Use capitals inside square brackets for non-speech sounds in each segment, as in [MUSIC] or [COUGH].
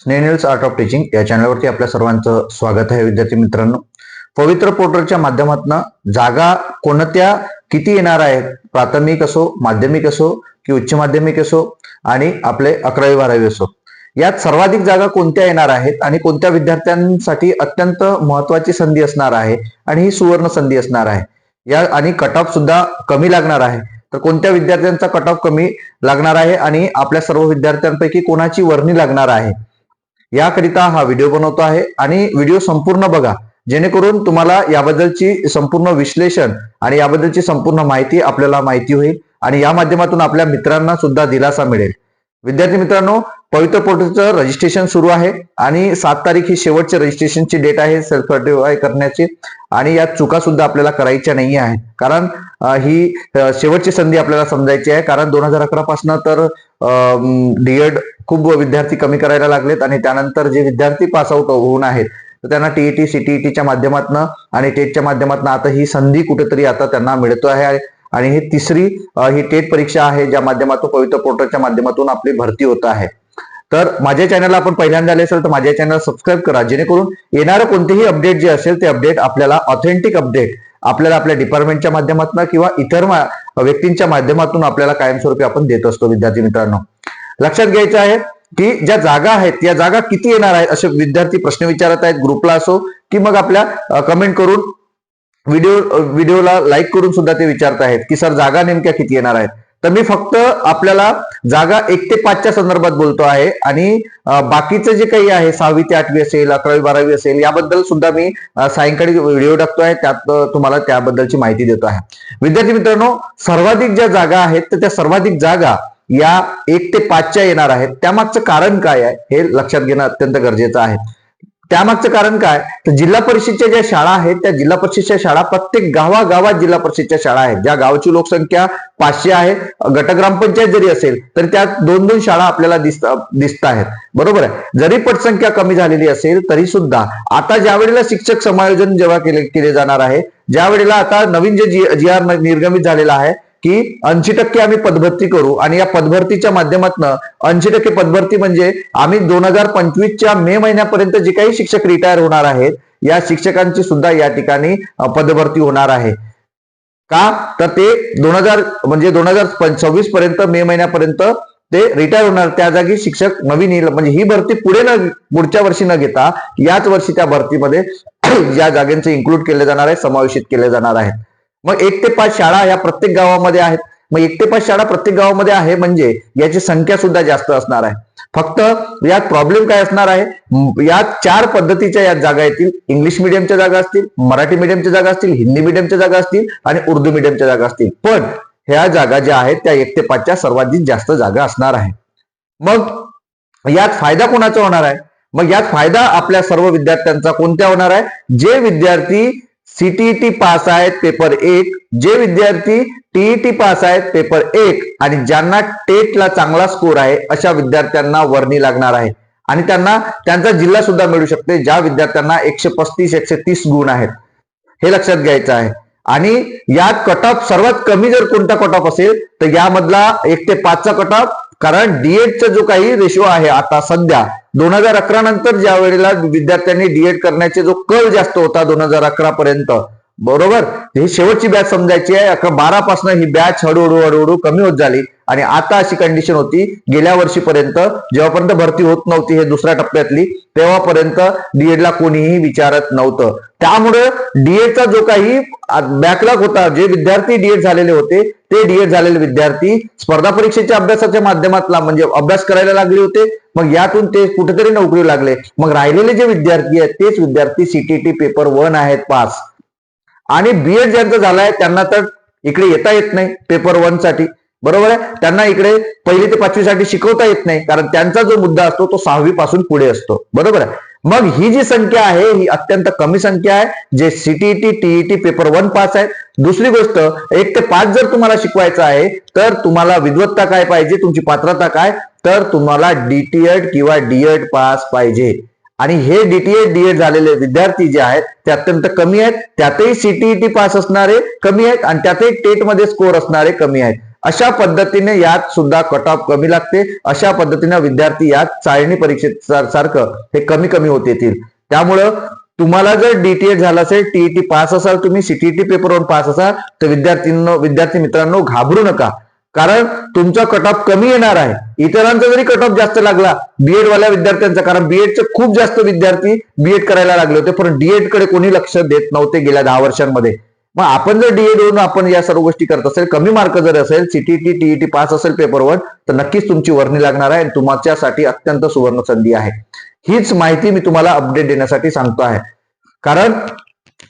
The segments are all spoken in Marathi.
स्नेनिल्स आर्ट ऑफ टीचिंग या चॅनलवरती आपल्या सर्वांचं स्वागत आहे विद्यार्थी मित्रांनो. पवित्र पोर्टलच्या माध्यमातून जागा कोणत्या किती येणार आहेत? प्राथमिक असो माध्यमिक असो की उच्च माध्यमिक असो आणि आपले अकरावी बारावी असो. यात सर्वाधिक जागा कोणत्या येणार आहेत? आणि कोणत्या विद्यार्थ्यांसाठी अत्यंत महत्वाची संधी असणार आहे? आणि ही सुवर्ण संधी असणार आहे. या आणि कट ऑफ सुद्धा कमी लागणार आहे. तर कोणत्या विद्यार्थ्यांचा कट ऑफ कमी लागणार आहे? आणि आपल्या सर्व विद्यार्थ्यांपैकी कोणाची वर्णी लागणार आहे? याकरिता हा व्हिडिओ बनवतो आहे. आणि व्हिडिओ संपूर्ण बघा. जेणेकरून तुम्हाला याबद्दलची संपूर्ण विश्लेषण आणि याबद्दलची संपूर्ण माहिती आपल्याला माहिती होईल आणि या माध्यमातून आपल्या मित्रांना सुद्धा दिलासा मिळेल. विद्यार्थी मित्रांनो पवित्र पोर्टलचं रजिस्ट्रेशन सुरू आहे आणि सात तारीख ही शेवटची रजिस्ट्रेशनची डेट आहे सेल्फ सर्टिफाय करण्याची. आणि यात चुका सुद्धा आपल्याला करायच्या नाही आहेत कारण ही शेवटची संधी आपल्याला समजायची आहे. कारण दोन हजार अकरा पासून तर डीएड खूप विद्यार्थी कमी करायला लागलेत आणि त्यानंतर जे विद्यार्थी पास आउट होऊन आहेत तर त्यांना टीईटी सीटीईटीच्या माध्यमातून आणि टेटच्या माध्यमातून आता ही संधी कुठेतरी आता त्यांना मिळतो आहे. आणि ही तिसरी ही टेट परीक्षा आहे ज्या माध्यमातून पवित्र पोर्टलच्या माध्यमातून आपली भरती होत आहे. तर माझ्या चॅनलला आपण पहिल्यांदा आले असेल तर माझ्या चॅनल सबस्क्राईब करा जेणेकरून येणारं कोणतेही अपडेट जे असेल ते अपडेट आपल्याला ऑथेंटिक अपडेट आपल्याला आपल्या डिपार्टमेंटच्या माध्यमातून किंवा इतर व्यक्तींच्या माध्यमातून आपल्याला कायमस्वरूपी आपण देत असतो. विद्यार्थी मित्रांनो लक्षात घ्यायचं आहे की ज्या जागा आहेत या जागा किती येणार आहेत असे विद्यार्थी प्रश्न विचारत आहेत ग्रुपला असो की मग आपल्या कमेंट करून व्हिडिओ व्हिडिओला लाईक करून सुद्धा ते विचारत आहेत की सर जागा नेमक्या किती येणार आहेत? तर मी फक्त आपल्याला जागा एक ते पाचच्या संदर्भात बोलतो आहे आणि बाकीचं जे काही आहे सहावी ते आठवी असेल अकरावी बारावी असेल याबद्दल सुद्धा मी सायंकाळी व्हिडिओ टाकतो आहे त्यात तुम्हाला त्याबद्दलची माहिती देतो आहे. विद्यार्थी मित्रांनो सर्वाधिक ज्या जागा आहेत तर त्या सर्वाधिक जागा या एक ते पाचच्या येणार आहेत. त्यामागचं कारण काय आहे हे लक्षात घेणं अत्यंत गरजेचं आहे. त्यामागचं कारण काय? तर जिल्हा परिषदच्या ज्या शाळा आहेत त्या जिल्हा परिषदच्या शाळा प्रत्येक गावागावात जिल्हा परिषदच्या शाळा आहेत. ज्या गावची लोकसंख्या पाचशे आहे गटग्रामपंचायत जरी असेल तरी त्यात दोन दोन शाळा आपल्याला दिसत दिसत आहेत. बरोबर आहे? जरी पटसंख्या कमी झालेली असेल तरी सुद्धा आता ज्या वेळेला शिक्षक समायोजन जेव्हा केले केले जाणार आहे ज्या वेळेला आता नवीन जे जी आर निर्गमित झालेला आहे की ऐंशी टक्के आम्ही पदभरती करू आणि या पदभरतीच्या माध्यमातून ऐंशी टक्के पदभरती म्हणजे आम्ही दोन हजार पंचवीसच्या मे महिन्यापर्यंत जे काही शिक्षक रिटायर होणार आहेत या शिक्षकांची सुद्धा या ठिकाणी पदभरती होणार आहे. का? तर ते दोन हजार म्हणजे दोन हजार सव्वीस पर्यंत मे महिन्यापर्यंत ते रिटायर होणार. त्या जागी शिक्षक नवीन येईल. म्हणजे ही भरती पुढे न पुढच्या वर्षी न घेता याच वर्षी त्या भरतीमध्ये या जागेंचे इन्क्लूड केले जाणार आहे समावेशित केले जाणार आहेत. मग एक ते पाच शाळा या प्रत्येक गावामध्ये आहेत. मग एक ते पाच शाळा प्रत्येक गावामध्ये आहे म्हणजे याची संख्या सुद्धा जास्त असणार आहे. फक्त यात प्रॉब्लेम काय असणार आहे? यात चार पद्धतीच्या यात जागा येतील. इंग्लिश मिडियमच्या जागा असतील मराठी मिडियमच्या जागा असतील हिंदी मिडियमच्या जागा असतील आणि उर्दू मिडियमच्या जागा असतील. पण ह्या जागा ज्या आहेत त्या एक ते पाचच्या सर्वाधिक जास्त जागा असणार आहे. मग यात फायदा कोणाचा होणार आहे? मग यात फायदा आपल्या सर्व विद्यार्थ्यांचा कोणत्या होणार आहे? जे विद्यार्थी सीटीईटी पास आहेत पेपर एक. जे विद्यार्थी टीईटी पास आहेत पेपर एक. आणि ज्यांना टेटला चांगला स्कोर आहे अशा विद्यार्थ्यांना वर्णी लागणार आहे. आणि त्यांना त्यांचा जिल्हा सुद्धा मिळू शकते ज्या विद्यार्थ्यांना एकशे पस्तीस एकशे तीस गुण आहेत. हे लक्षात घ्यायचं आहे. आणि यात कट ऑफ सर्वात कमी जर कोणता कट ऑफ असेल तर यामधला एक ते पाचचा कट ऑफ कारण डीएडचा जो काही रेशो आहे आता सध्या दोन हजार अकरा नंतर ज्या वेळेला विद्यार्थ्यांनी डीएड करण्याचे जो कल जास्त होता दोन हजार अकरा पर्यंत बरोबर? ही शेवटची बॅच समजायची आहे. अकरा बारा पासून ही बॅच हळूहळू हळूहळू कमी होत झाली. आणि आता अशी कंडिशन होती गेल्या वर्षीपर्यंत जेव्हापर्यंत भरती होत नव्हती हे दुसऱ्या टप्प्यातली तेव्हापर्यंत डीएडला कोणीही विचारत नव्हतं. त्यामुळे डीएडचा जो काही बॅकलॉग होता जे विद्यार्थी डीएड झालेले होते ते डीएड झालेले विद्यार्थी स्पर्धा परीक्षेच्या अभ्यासाच्या माध्यमातला म्हणजे अभ्यास करायला लागले होते. मग यातून ते कुठेतरी नोकरी लागले. मग राहिलेले जे विद्यार्थी आहेत तेच विद्यार्थी सीटीटी पेपर वन आहेत पास आणि बीएड ज्यांचं झालंय त्यांना तर इकडे येता येत नाही पेपर वनसाठी. बरोबर आहे? त्यांना इकडे पहिली ते पाचवी साठी शिकवता येत नाही. कारण त्यांचा जो मुद्दा असतो तो सहावी पासून पुढे असतो. बरोबर आहे? मग ही जी संख्या आहे ही अत्यंत कमी संख्या आहे जे CTET TET paper one pass आहे. दुसरी गोष्ट एक ते पाच जर तुम्हाला शिकवायचं आहे तर तुम्हाला विद्वत्ता काय पाहिजे तुमची पात्रता काय तर तुम्हाला डीटीएड किंवा डीएड पास पाहिजे. आणि हे डीटीएड डीएड झालेले विद्यार्थी जे आहेत ते अत्यंत कमी आहेत. त्यातही सीटीईटी पास असणारे कमी आहेत आणि त्यातही टेटमध्ये स्कोअर स्कोर असणारे कमी आहेत. अशा पद्धतीने यात सुद्धा कट ऑफ कमी लागते. अशा पद्धतीने विद्यार्थी यात चाळणी परीक्षे सारखं हे कमी कमी होत येतील. त्यामुळं तुम्हाला जर डीटीएड झालं असेल टीईटी पास असाल तुम्ही सीटीईटी पेपरवरून पास असाल तर विद्यार्थ्यांनो विद्यार्थी मित्रांनो घाबरू नका. कारण तुमचा कट ऑफ कमी येणार आहे. इतरांचा जरी कट ऑफ जास्त लागला बीएड वाल्या विद्यार्थ्यांचा कारण बीएडचे खूप जास्त विद्यार्थी बीएड करायला लागले होते पण डीएडकडे कोणी लक्ष देत नव्हते गेल्या दहा वर्षांमध्ये. मग आपण जर डीएड होऊन आपण या सर्व गोष्टी करत असेल कमी मार्क जर असेल सीटीटी टीईटी पास असेल पेपरवर तर नक्कीच तुमची वर्णी लागणार आहे आणि तुमच्यासाठी अत्यंत सुवर्ण संधी आहे. हीच माहिती मी तुम्हाला अपडेट देण्यासाठी सांगतो आहे. कारण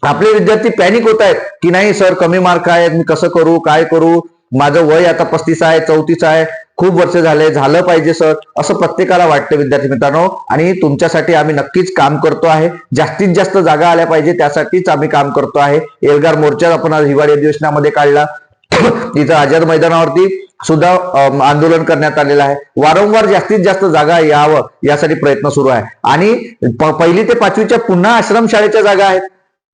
आपले विद्यार्थी पॅनिक होत आहेत की नाही सर कमी मार्क आहेत मी कसं करू काय करू? माझं वय आता पस्तीस आहे चौतीस आहे खूप वर्ष झाले झालं पाहिजे सर असं प्रत्येकाला वाटतं विद्यार्थी मित्रांनो. आणि तुमच्यासाठी आम्ही नक्कीच काम करतो आहे. जास्तीत जास्त जागा आल्या पाहिजे त्यासाठीच आम्ही काम करतो आहे. एल्गार मोर्चा आपण आज हिवाळी अधिवेशनामध्ये काढला. [COUGHS] इथं आझाद मैदानावरती सुद्धा आंदोलन करण्यात आलेलं आहे. वारंवार जास्तीत जास्त जागा यावं यासाठी प्रयत्न सुरू आहे. आणि पहिली ते पाचवीच्या पुन्हा आश्रम शाळेच्या जागा आहेत.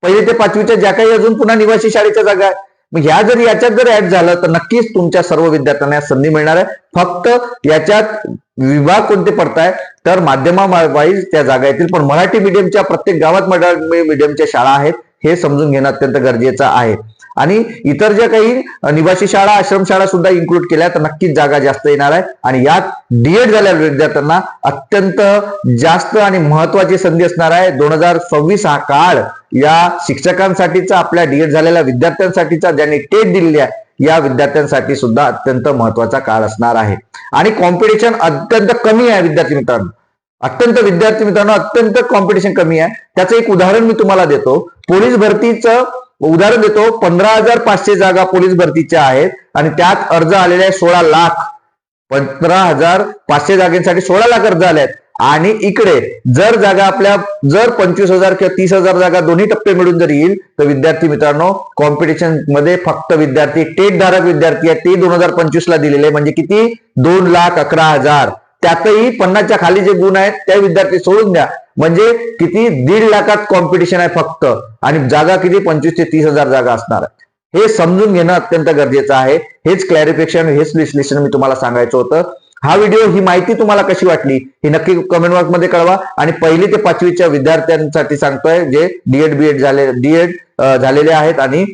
पहिली ते पाचवीच्या ज्या काही अजून पुन्हा निवासी शाळेच्या जागा आहेत मग ह्या जर याच्यात जर ऍड झालं तर नक्कीच तुमच्या सर्व विद्यार्थ्यांना संधी मिळणार आहे. फक्त याच्यात विभाग कोणते पडताय तर माध्यमा वाईज त्या जागा येतील. पण मराठी मीडियमच्या प्रत्येक गावात मराठी मीडियमच्या शाळा आहेत हे समजून घेणं अत्यंत गरजेचं आहे. आणि इतर ज्या काही निवासी शाळा आश्रम शाळा सुद्धा इन्क्लूड केल्या तर नक्कीच जागा जास्त येणार आहे. आणि यात डीएड झालेल्या विद्यार्थ्यांना अत्यंत जास्त आणि महत्वाची संधी असणार आहे. दोन हजार सव्वीस हा काळ या शिक्षकांसाठीचा आपल्या डीएड झालेल्या विद्यार्थ्यांसाठीचा ज्यांनी टेट दिलेली आहे या विद्यार्थ्यांसाठी सुद्धा अत्यंत महत्त्वाचा काळ असणार आहे. आणि कॉम्पिटिशन अत्यंत कमी आहे विद्यार्थी मित्रांनो. अत्यंत विद्यार्थी मित्रांनो अत्यंत कॉम्पिटिशन कमी आहे. त्याचं एक उदाहरण मी तुम्हाला देतो. पोलीस भरतीचं उदाहरण देतो पंधरा हजार पाचशे जागा पोलीस भरतीच्या आहेत आणि त्यात अर्ज आलेले आहे सोळा लाख. पंधरा हजार पाचशे जागेसाठी सोळा लाख अर्ज आले आहेत. आणि इकडे जर जागा आपल्या जर पंचवीस हजार किंवा तीस हजार जागा दोन्ही टप्पे मिळून जर येईल तर विद्यार्थी मित्रांनो कॉम्पिटिशनमध्ये फक्त विद्यार्थी टेट धारक विद्यार्थी आहेत ते दोन हजार पंचवीस ला दिलेले म्हणजे किती? दोन लाख अकरा हजार. त्यातही पन्नासच्या खाली जे गुण आहेत त्या विद्यार्थी सोडून द्या. म्हणजे किती दीड लाखात कॉम्पिटिशन आहे फक्त. आणि जागा किती? पंचवीस ते तीस हजार जागा असणार आहे हे समजून घेणं अत्यंत गरजेचं आहे. हेच क्लॅरिफिकेशन हेच विश्लेषण मी तुम्हाला सांगायचं होतं. हा व्हिडिओ ही माहिती तुम्हाला कशी वाटली? ही नक्की कमेंट बॉक्समध्ये कळवा. आणि पहिली ते पाचवीच्या विद्यार्थ्यांसाठी सांगतोय जे डीएड बीएड झाले डीएड झालेले आहेत आणि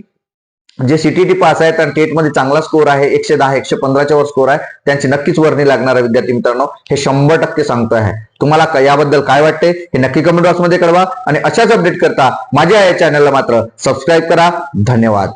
जे सीटीटी पास आहेत आणि टेटमध्ये चांगला स्कोर आहे एकशे दहा एकशे पंधराच्या वर स्कोर आहे त्यांची नक्कीच वर्णी लागणार आहे विद्यार्थी मित्रांनो. हे शंभर टक्के सांगतो आहे. तुम्हाला याबद्दल काय वाटते? हे नक्की कमेंट बॉक्समध्ये कळवा. आणि अशाच अपडेट करता माझ्या या चॅनलला मात्र सबस्क्राईब करा. धन्यवाद.